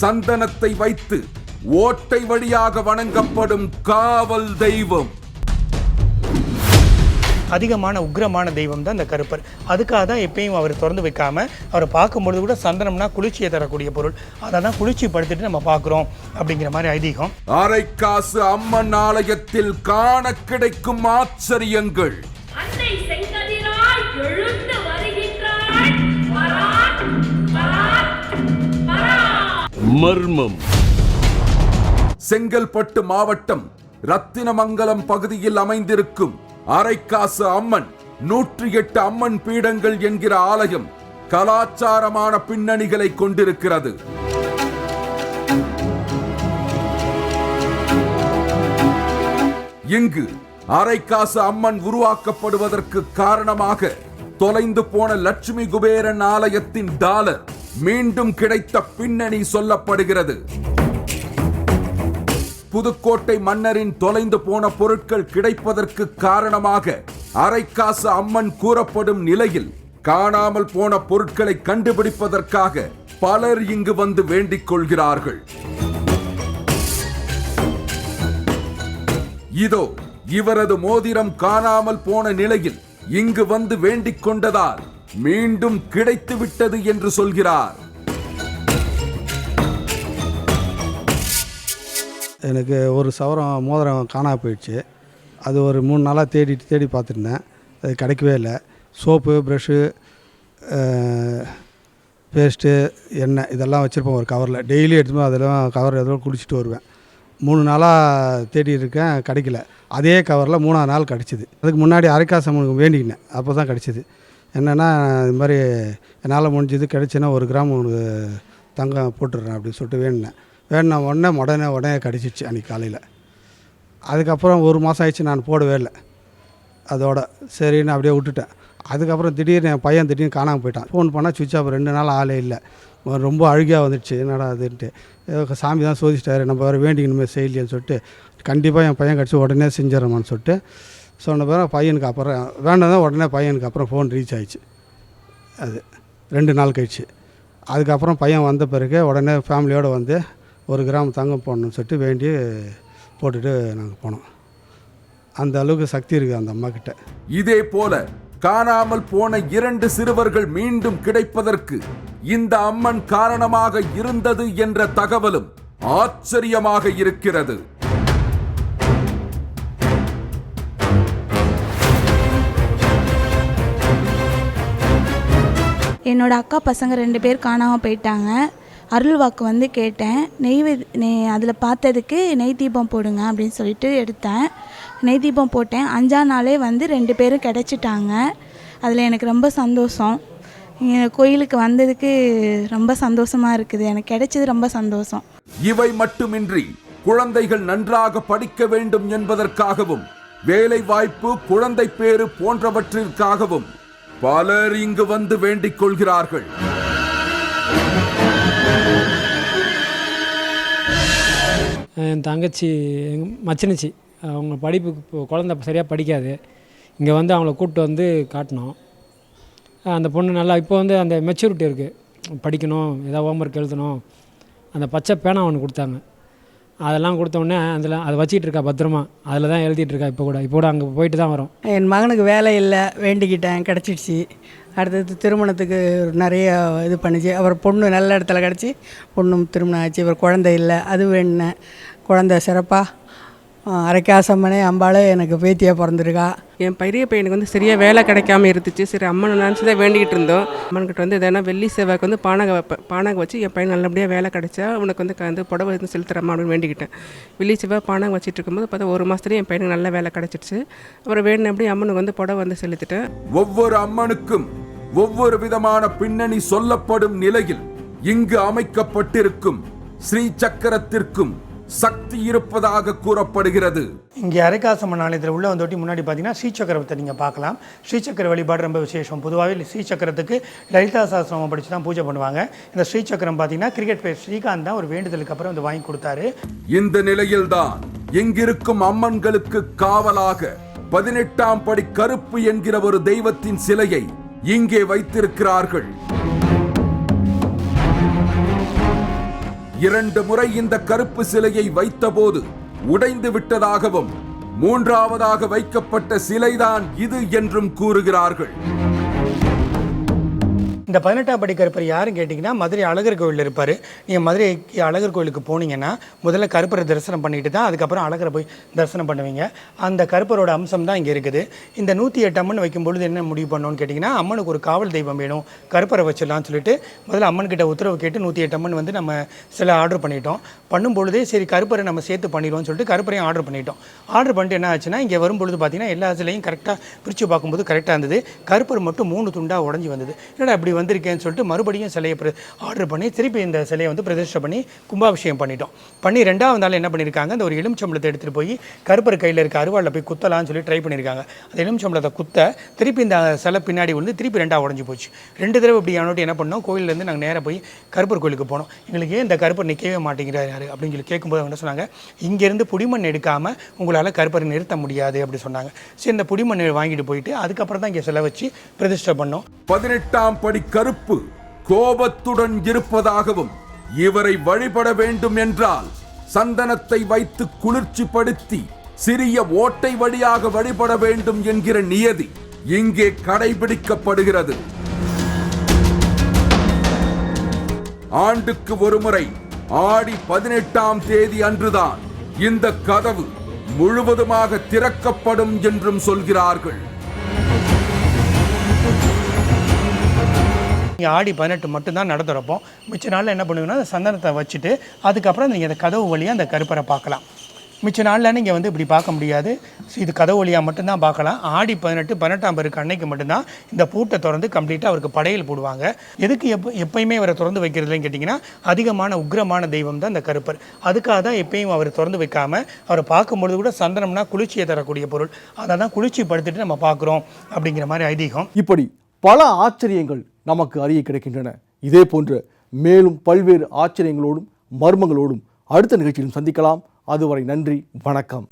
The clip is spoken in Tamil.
சந்தனத்தை வைத்து ஓட்டை வழியாக வணங்கப்படும் காவல் தெய்வம். அதிகமான உக்கிரமான தெய்வம் தான் இந்த கருப்பர். அதுக்காக தான் எப்பயும் அவர் திறந்து வைக்காம அவரை பார்க்கும்பொழுது கூட சந்தனம்னா குளிர்ச்சியை தரக்கூடிய பொருள். அதை தான் குளிர்ச்சி படுத்திட்டு நம்ம பார்க்குறோம் அப்படிங்கிற மாதிரி ஐதீகம். அரைக்காசு அம்மன் ஆலயத்தில் காண கிடைக்கும் ஆச்சரியங்கள். மர்மம். செங்கல்பட்டு மாவட்டம் ரத்தினமங்கலம் பகுதியில் அமைந்திருக்கும் அரைக்காசு அம்மன் நூற்றி எட்டு அம்மன் பீடங்கள் என்கிற ஆலயம் கலாச்சாரமான பின்னணிகளை கொண்டிருக்கிறது. இங்கு அரைக்காசு அம்மன் உருவாக்கப்படுவதற்கு காரணமாக தொலைந்து போன லட்சுமி குபேரன் ஆலயத்தின் டாலர் மீண்டும் கிடைத்த பின்னணி சொல்லப்படுகிறது. புதுக்கோட்டை மன்னரின் தொலைந்து போன பொருட்கள் கிடைப்பதற்கு காரணமாக அரைக்காசு அம்மன் கூறப்படும் நிலையில் காணாமல் போன பொருட்களை கண்டுபிடிப்பதற்காக பலர் இங்கு வந்து வேண்டிக் கொள்கிறார்கள். இதோ இவரது மோதிரம் காணாமல் போன நிலையில் இங்கு வந்து வேண்டிக் கொண்டதால் மீண்டும் கிடைத்து விட்டது என்று சொல்கிறார். எனக்கு ஒரு சவரம் மோதிரம் காணா போயிடுச்சு. அது ஒரு மூணு நாளாக தேடிட்டு தேடி பார்த்துருந்தேன். அது கிடைக்கவே இல்லை. சோப்பு ப்ரெஷ்ஷு பேஸ்ட்டு எண்ணெய் இதெல்லாம் வச்சுருப்போம் ஒரு கவரில் டெய்லி எடுத்துன்னு போய் அதெல்லாம் கவர் எதுவும் குடிச்சிட்டு வருவேன். மூணு நாளாக தேடி இருக்கேன் கிடைக்கல. அதே கவரில் மூணாவது நாள் கிடச்சிது. அதுக்கு முன்னாடி அரைக்காசம்மனுக்கு வேண்டிக்கினேன். அப்போ தான் கிடச்சிது. என்னென்னா இது மாதிரி என்னால் முடிஞ்சது கிடைச்சுன்னா ஒரு கிராம் உனக்கு தங்கம் போட்டுடுறேன் அப்படின்னு சொல்லிட்டு வேண்டினேன் வேணுன உடனே உடனே உடனே கிடச்சிச்சு அன்றைக்கி காலையில். அதுக்கப்புறம் ஒரு மாதம் ஆயிடுச்சு நான் போடவே இல்லை. அதோட சரின்னு அப்படியே விட்டுட்டேன். அதுக்கப்புறம் திடீர்னு என் பையன் திடீர்னு காணாமல் போயிட்டான். ஃபோன் பண்ணால் சுவிட்ச் ஆஃப் ரெண்டு நாள் ஆளே இல்லை. ரொம்ப அழுகியாக வந்துடுச்சு. என்னடா அதுன்ட்டு ஏதோ சாமி தான் சோதிச்சிட்டாரு. நம்ம வேறு வேண்டிக்கணுமே செய்யலையேன்னு சொல்லிட்டு கண்டிப்பாக என் பையன் கிடச்சி உடனே செஞ்சிடறோமான்னு சொல்லிட்டு சொன்ன பிறகு பையனுக்கு அப்புறம் வேண்டாம் உடனே பையனுக்கு அப்புறம் ஃபோன் ரீச் ஆயிடுச்சு. அது ரெண்டு நாள் கழிச்சு. அதுக்கப்புறம் பையன் வந்த பிறகு உடனே ஃபேமிலியோடு வந்து ஒரு கிராம் தங்கம் போடணும்னு சொல்லிட்டு வேண்டி போட்டுட்டு நாங்கள் போனோம். அந்த அளவுக்கு சக்தி இருக்குது அந்த அம்மா கிட்ட. இதே போல காணாமல் போன இரண்டு சிறுவர்கள் மீண்டும் கிடைப்பதற்கு இந்த அம்மன் காரணமாக இருந்தது என்ற தகவலும் ஆச்சரியமாக இருக்கிறது. என்னோடய அக்கா பசங்க ரெண்டு பேர் காணாமல் போயிட்டாங்க. அருள் வாக்கு வந்து கேட்டேன். நெய் நெய் அதில் பார்த்ததுக்கு நெய் தீபம் போடுங்க அப்படின்னு சொல்லிட்டு எடுத்தேன். நெய் தீபம் போட்டேன். அஞ்சா நாளே வந்து ரெண்டு பேரும் கிடச்சிட்டாங்க. அதில் எனக்கு ரொம்ப சந்தோஷம். கோயிலுக்கு வந்ததுக்கு ரொம்ப சந்தோஷமாக இருக்குது. எனக்கு கிடைச்சது ரொம்ப சந்தோஷம். இவை மட்டுமின்றி குழந்தைகள் நன்றாக படிக்க வேண்டும் என்பதற்காகவும் வேலை வாய்ப்பு குழந்தை பேறு போன்றவற்றிற்காகவும் பலர் இங்கு வந்து வேண்டிக் கொள்கிறார்கள். என் தங்கச்சி எங்கள் மச்சினச்சி அவங்க படிப்புக்கு இப்போ குழந்த சரியாக படிக்காது. இங்கே வந்து அவங்கள கூப்பிட்டு வந்து காட்டினோம் அந்த பொண்ணு நல்லா இப்போ வந்து அந்த மெச்சூரிட்டி இருக்குது படிக்கணும் ஏதாவது ஹோம்ஒர்க் எழுதணும். அந்த பச்சை பேனா ஒன்று கொடுத்தாங்க. அதெல்லாம் கொடுத்தோடனே அதில் அதை வச்சிட்டு இருக்கா பத்திரமா. அதில் தான் எழுதிட்டு இருக்கா இப்போ கூட. இப்போ கூட அங்கே போயிட்டு தான் வரோம். என் மகனுக்கு வேலை இல்லை வேண்டிக்கிட்டேன் கிடச்சிடுச்சு. அடுத்தது திருமணத்துக்கு நிறைய இது பண்ணுச்சு. அவர் பொண்ணு நல்ல இடத்துல கிடச்சி பொண்ணும் திருமணம் ஆச்சு. இவர் குழந்தை இல்லை அது வேணுனேன் குழந்தை சிறப்பாக அரைக்காசம்மனே அம்பாளே எனக்கு பேத்தியாக பிறந்திருக்கா. என் பெரிய பையனுக்கு வந்து சரியாக வேலை கிடைக்காம இருந்துச்சு. சரி அம்மனை நினச்சி தான் வேண்டிக்கிட்டு இருந்தோம். அம்மன்கிட்ட வந்து எதனா வெள்ளி செவ்வாய்க்கு வந்து பானக வைப்பேன் பானகம் வச்சு என் பையன் நல்லபடியாக வேலை கிடைச்சா உனக்கு வந்து க- வந்து புடவை வந்து செலுத்துறமா அப்படின்னு வேண்டிக்கிட்டேன். வெள்ளி செவ்வாய் பானகம் வச்சிட்டு இருக்கும்போது பார்த்தா ஒரு மாதத்துலேயே என் பையனுக்கு நல்ல வேலை கிடச்சிடுச்சு அப்புறம் வேணுனபடி அம்மனுக்கு வந்து புடவை வந்து செலுத்திட்டேன். ஒவ்வொரு அம்மனுக்கும் ஒவ்வொரு விதமான பின்னணி சொல்லப்படும் நிலையில் இங்கு அமைக்கப்பட்டிருக்கும் ஸ்ரீ சக்கரத்திற்கும் சக்தி இருப்பதாக கூறப்படுகிறது. இங்கே அரைக்காசம்மன் ஆலயத்தில் உள்ள வந்தோட்டி முன்னாடி பார்த்தீங்கன்னா ஸ்ரீசக்கரத்தை நீங்கள் பார்க்கலாம். ஸ்ரீசக்கர வழிபாடு ரொம்ப விசேஷம். பொதுவாகவே ஸ்ரீசக்கரத்துக்கு லலிதா சாஸ்திரமம் படித்து தான் பூஜை பண்ணுவாங்க. இந்த ஸ்ரீசக்கரம் பார்த்தீங்கன்னா கிரிக்கெட் பிளேயர் ஸ்ரீகாந்த் தான் ஒரு வேண்டுதலுக்கு அப்புறம் வந்து வாங்கி கொடுத்தாரு. இந்த நிலையில்தான் இங்கிருக்கும் அம்மன்களுக்கு காவலாக பதினெட்டாம் படி கருப்பு என்கிற ஒரு தெய்வத்தின் சிலையை இங்கே வைத்திருக்கிறார்கள். இரண்டு முறை இந்த கருப்பு சிலையை வைத்தபோது உடைந்து விட்டதாகவும் மூன்றாவதாக வைக்கப்பட்ட சிலைதான் இது என்றும் கூறுகிறார்கள். இந்த பதினெட்டாம் படி கருப்பர் யாருன்னு கேட்டிங்கன்னா மதுரை அழகர் கோவிலில் இருப்பார். நீங்கள் மதுரை அழகர் கோவிலுக்கு போனீங்கன்னா முதல்ல கருப்பரை தரிசனம் பண்ணிட்டு தான் அதுக்கப்புறம் அழகரை போய் தரிசனம் பண்ணுவீங்க. அந்த கருப்பரோட அம்சம் தான் இங்கே இருக்குது. இந்த நூற்றி எட்டு அம்மன் வைக்கும்பொழுது என்ன முடிவு பண்ணோன்னு கேட்டிங்கன்னா அம்மனுக்கு ஒரு காவல் தெய்வம் வேணும் கருப்பரை வச்சிடலாம்னு சொல்லிட்டு முதல்ல அம்மன் கிட்ட உத்தரவு கேட்டு நூற்றி எட்டு அம்மன் வந்து நம்ம சில ஆர்டர் பண்ணிட்டோம். பண்ணும்பொழுதே சரி கருப்பரை நம்ம சேர்த்து பண்ணிடுவோம்னு சொல்லிட்டு கருப்பரையும் ஆர்டர் பண்ணிட்டோம். ஆர்டர் பண்ணிட்டு என்ன ஆச்சுன்னா இங்கே வரும்பொழுது பார்த்தீங்கன்னா எல்லா சிலையும் கரெக்டாக பிரித்து பார்க்கும்போது கரெக்டாக இருந்தது. கருப்பர் மட்டும் மூணு துண்டாக உடஞ்சி வந்தது. என்னடா இப்படி வந்திருக்கேன்னு சொல்லிட்டு மறுபடியும் சிலையை ஆர்டர் பண்ணி திருப்பி இந்த சிலையை வந்து பிரதிஷ்டை பண்ணி கும்பாபிஷேகம் பண்ணிட்டோம். பண்ணி ரெண்டாவது நாள் என்ன பண்ணியிருக்காங்க அந்த ஒரு எலுமிச்சம்பளத்தை எடுத்துகிட்டு போய் கருப்பர் கையில் இருக்க அருவாளில் போய் குத்தலாம்னு சொல்லி ட்ரை பண்ணியிருக்காங்க அந்த எலுமிச்சம்பளத்தை குத்த திருப்பி இந்த சிலை பின்னாடி வந்து திருப்பி ரெண்டாக உடஞ்சி போச்சு. ரெண்டு தடவை இப்படி ஆனோட்டு என்ன பண்ணோம்? கோயிலேருந்து நாங்கள் நேராக போய் கருப்பர் கோயிலுக்கு போனோம். எங்களுக்கு ஏன் இந்த கருப்பர் நிற்கவே மாட்டேங்கிறார் யார்? அப்படின்னு சொல்லி கேட்கும்போது அவங்க என்ன சொன்னாங்க இங்கேருந்து புடிமண் எடுக்காமல் உங்களால் கருப்பரை நிறுத்த முடியாது அப்படி சொன்னாங்க. சரி இந்த புடிமண் வாங்கிட்டு போயிட்டு அதுக்கப்புறம் தான் இங்கே சிலை வச்சு பிரதிஷ்டை பண்ணோம். பதினெட்டாம் படி கருப்பு கோபத்துடன் இருப்பதாகவும் இவரை வழிபட வேண்டும் என்றால் சந்தனத்தை வைத்து குளிர்ச்சிப்படுத்தி சிறிய ஓட்டை வழியாக வழிபட வேண்டும் என்கிற நியதி இங்கே கடைபிடிக்கப்படுகிறது. ஆண்டுக்கு ஒருமுறை ஆடி பதினெட்டாம் தேதி அன்றுதான் இந்த கதவு முழுவதுமாக திறக்கப்படும் என்றும் சொல்கிறார்கள். நீங்கள் ஆடி பதினெட்டு மட்டும்தான் நட திறப்போம் மிச்ச நாளில் என்ன பண்ணுவீங்கன்னா அந்த சந்தனத்தை வச்சுட்டு அதுக்கப்புறம் நீங்கள் அந்த கதவு வழியாக அந்த கருப்பரை பார்க்கலாம். மிச்ச நாளில் நீங்கள் வந்து இப்படி பார்க்க முடியாது. இது கதவு வழியாக மட்டும்தான் பார்க்கலாம். ஆடி பதினெட்டு பதினெட்டாம் பேருக்கு அன்னைக்கு மட்டும்தான் இந்த பூட்டை திறந்து கம்ப்ளீட்டாக அவருக்கு படையல் போடுவாங்க. எதுக்கு எப்போ எப்பயுமே அவரை திறந்து வைக்கிறதுலன்னு கேட்டிங்கன்னா அதிகமான உக்கிரமான தெய்வம் தான் இந்த கருப்பர். அதுக்காக தான் எப்பயும் அவர் திறந்து வைக்காமல் அவரை பார்க்கும்பொழுது கூட சந்தனம்னா குளிர்ச்சியை தரக்கூடிய பொருள். அதை தான் குளிர்ச்சி படுத்துட்டு நம்ம பார்க்குறோம் அப்படிங்கிற மாதிரி ஐதீகம். இப்படி பல ஆச்சரியங்கள் நமக்கு அறிய கிடைக்கின்றன. இதே போன்ற மேலும் பல்வேறு ஆச்சரியங்களோடும் மர்மங்களோடும் அடுத்த நிகழ்ச்சியிலும் சந்திக்கலாம். அதுவரை நன்றி வணக்கம்.